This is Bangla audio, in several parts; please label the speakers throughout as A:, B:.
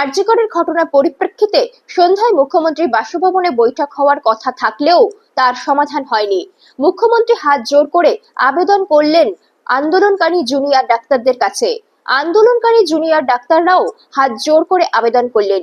A: আরজিকরের ঘটনার পরিপ্রেক্ষিতে সন্ধ্যায় মুখ্যমন্ত্রী বাসভবনে বৈঠক হওয়ার কথা থাকলেও তার সমাধান হয়নি। মুখ্যমন্ত্রী হাত জোর করে আবেদন করলেন আন্দোলনকারী জুনিয়র ডাক্তারদের কাছে। আন্দোলনকারী জুনিয়র ডাক্তাররাও হাত জোর করে আবেদন করলেন।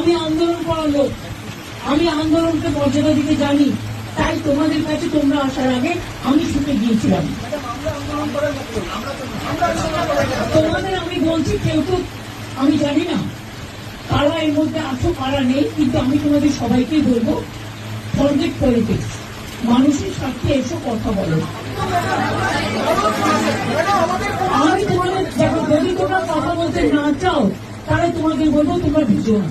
B: আমি আন্দোলন করার লোক। আমি আন্দোলনকে মর্যাদা দিতে জানি। তাই তোমাদের কাছে তোমরা আসার আগে আমি শুনে গিয়েছিলাম। তোমাদের আমি বলছি, কেউ তো, আমি জানি না। কারা এর মধ্যে আছো, কারা নেই, কিন্তু আমি তোমাদের সবাইকেই বলব ফরগেট পলিটিক্স মানুষের সাথে এসে, কথা বলো। আমি তোমাদের যদি তোমরা কথা বলতে না চাও, তাহলে তোমাদের বলব তোমরা ভিজো না।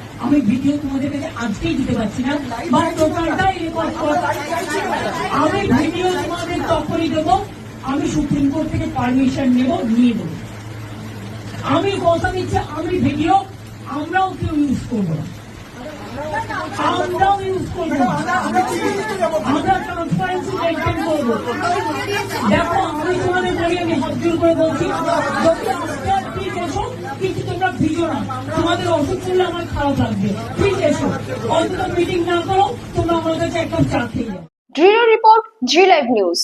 B: আমি ভিডিও তোমাদের কাছে আজকেই দিতে পারছি না, বা টোটালটাই রেকর্ড করা আমি ভিডিও তোমাদের তখনই দেবো, আমি সুপ্রিম কোর্ট থেকে পারমিশন নেব, নিয়ে দেবো আমি কথা দিচ্ছি, আমি ভিডিও আমরাও কেউ ইউজ করব না। আমরাও ইউজ করব আমরা ট্রান্সপারেন্সি মেনটেন করব। দেখো, আমি তোমাদের বলি আমি হাত করে বলছি তোমাদের ওষুধ করলে আমার খারাপ লাগবে। ঠিক আছে, অন্তত মিটিং না করো, তোমরা আমার কাছে একটা চা খেয়ে যাও
A: দৃঢ় রিপোর্ট জি লাইভ নিউজ